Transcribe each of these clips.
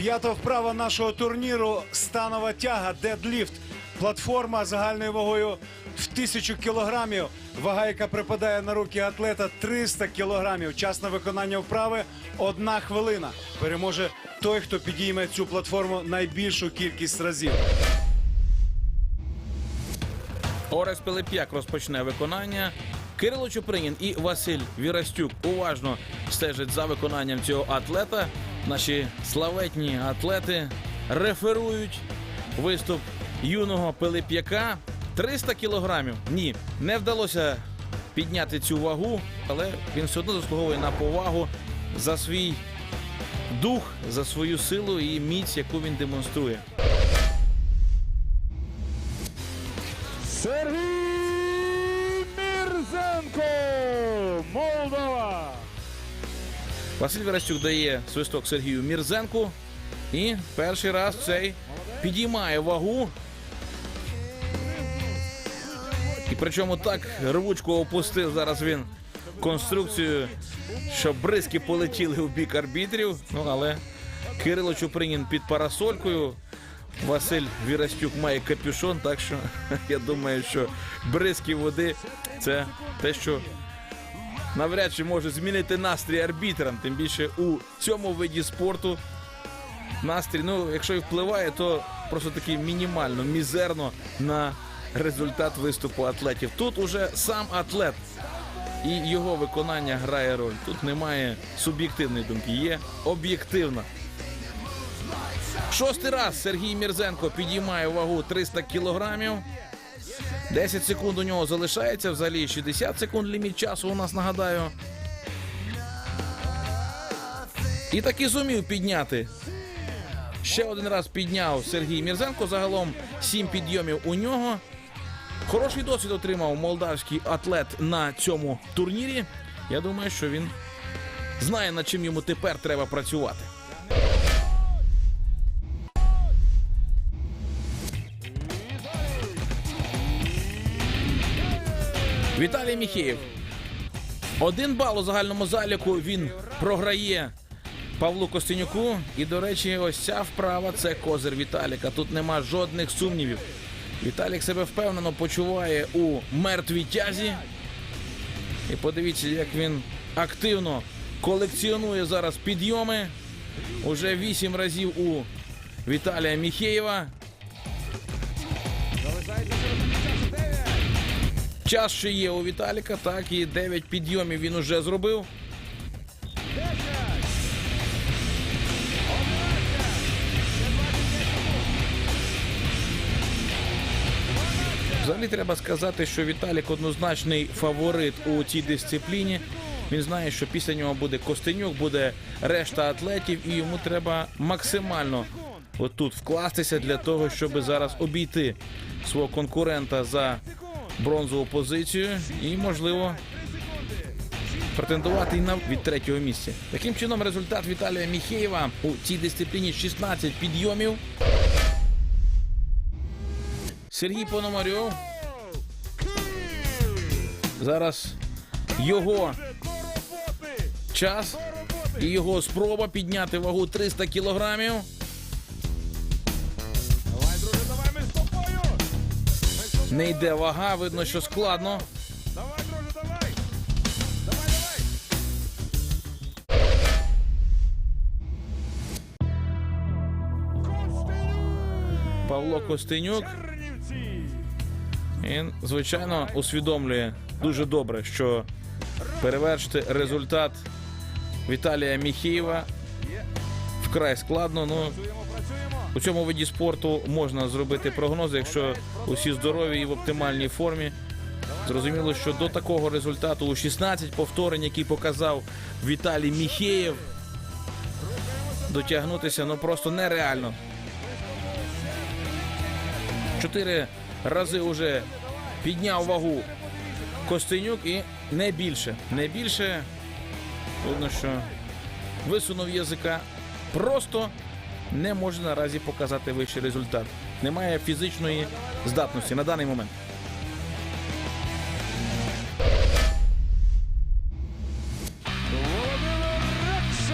П'ята вправа нашого турніру станова тяга дедліфт. Платформа загальною вагою в тисячу кілограмів. Вага, яка припадає на руки атлета 300 кілограмів. Час на виконання вправи одна хвилина. Переможе той, хто підійме цю платформу найбільшу кількість разів. Орес Пилип'як розпочне виконання. Кирило Чупринін і Василь Вірастюк уважно стежать за виконанням цього атлета. Наші славетні атлети реферують виступ юного Пилип'яка. 300 кілограмів. Ні, не вдалося підняти цю вагу, але він все одно заслуговує на повагу за свій дух, за свою силу і міць, яку він демонструє. Сергій Василь Верещук дає свисток Сергію Мірзенку. І перший раз цей підіймає вагу. І причому так рвучко опустив зараз він конструкцію, щоб бризки полетіли у бік арбітрів. Ну але Кирило Чупринін під парасолькою. Василь Вірастюк має капюшон, так що я думаю, що бризки води це те, що навряд чи може змінити настрій арбітрам. Тим більше у цьому виді спорту настрій, ну, якщо і впливає, то просто таки мінімально, мізерно на результат виступу атлетів. Тут уже сам атлет і його виконання грає роль. Тут немає суб'єктивної думки, є об'єктивна. Шостий раз Сергій Мірзенко підіймає вагу 300 кілограмів. 10 секунд у нього залишається. Взагалі 60 секунд ліміт часу у нас нагадаю. І таки зумів підняти. Ще один раз підняв Сергій Мірзенко. Загалом 7 підйомів у нього. Хороший досвід отримав молдавський атлет на цьому турнірі. Я думаю, що він знає, над чим йому тепер треба працювати. Віталій Міхеєв. Один бал у загальному заліку він програє Павлу Костенюку. І, до речі, ось ця вправа це козир Віталіка. Тут нема жодних сумнівів. Віталік себе впевнено почуває у мертвій тязі. І подивіться, як він активно колекціонує зараз підйоми. Уже вісім разів у Віталія Міхеєва. Час ще є у Віталіка, так, і 9 підйомів він уже зробив. Взагалі треба сказати, що Віталік однозначний фаворит у цій дисципліні. Він знає, що після нього буде Костенюк, буде решта атлетів, і йому треба максимально отут вкластися для того, щоб зараз обійти свого конкурента за бронзову позицію і, можливо, претендувати і на від третього місця. Таким чином, результат Віталія Міхеєва у цій дисципліні 16 підйомів. Сергій Пономарьов. Зараз його час і його спроба підняти вагу 300 кілограмів. Не йде вага, видно, що складно. Давай, друже, давай. Давай, давай. Павло Костенюк. Він, звичайно, усвідомлює дуже добре, що перевершити результат Віталія Міхієва вкрай складно. Ну, Працюємо, працюємо. У цьому виді спорту можна зробити прогнози, якщо усі здорові і в оптимальній формі. Зрозуміло, що до такого результату у 16 повторень, який показав Віталій Міхеєв, дотягнутися ну просто нереально. Чотири рази вже підняв вагу Костенюк і не більше. Не більше. Видно, що висунув язика. Просто не може наразі показати вищий результат. Немає фізичної здатності на даний момент.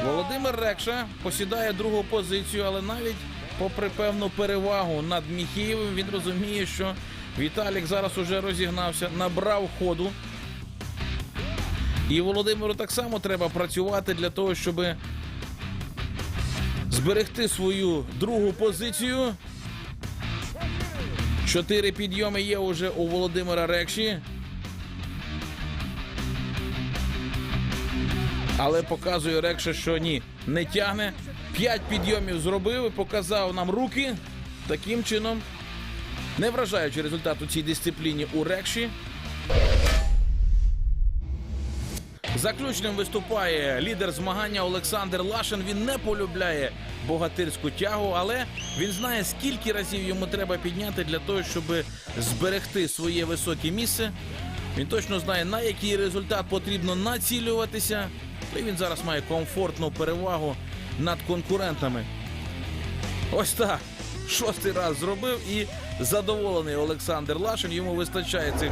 Володимир Рекша посідає другу позицію, але навіть попри певну перевагу над Міхієвим, він розуміє, що Віталік зараз уже розігнався, набрав ходу. І Володимиру так само треба працювати для того, щоб зберегти свою другу позицію. Чотири підйоми є уже у Володимира Рекші. Але показує Рекша, що ні, не тягне. П'ять підйомів зробив показав нам руки. Таким чином, не вражаючи результат у цій дисципліні у Рекші. Заключним виступає лідер змагання Олександр Лашин. Він не полюбляє богатирську тягу, але він знає, скільки разів йому треба підняти для того, щоб зберегти своє високе місце. Він точно знає, на який результат потрібно націлюватися. І він зараз має комфортну перевагу над конкурентами. Ось так. Шостий раз зробив і задоволений Олександр Лашин. Йому вистачає цих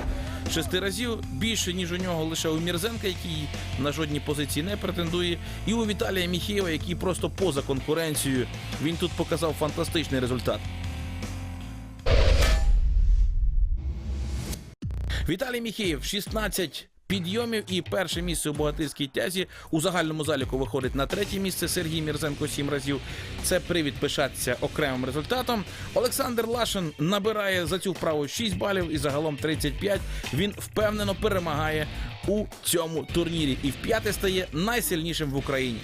шести разів більше, ніж у нього лише у Мірзенка, який на жодній позиції не претендує, і у Віталія Міхєва, який просто поза конкуренцією. Він тут показав фантастичний результат. Віталій Міхеєв 16 підйомів і перше місце у богатирській тязі. У загальному заліку виходить на третє місце Сергій Мірзенко сім разів. Це привід пишатися окремим результатом. Олександр Лашин набирає за цю вправу 6 балів і загалом 35. Він впевнено перемагає у цьому турнірі і в п'яте стає найсильнішим в Україні.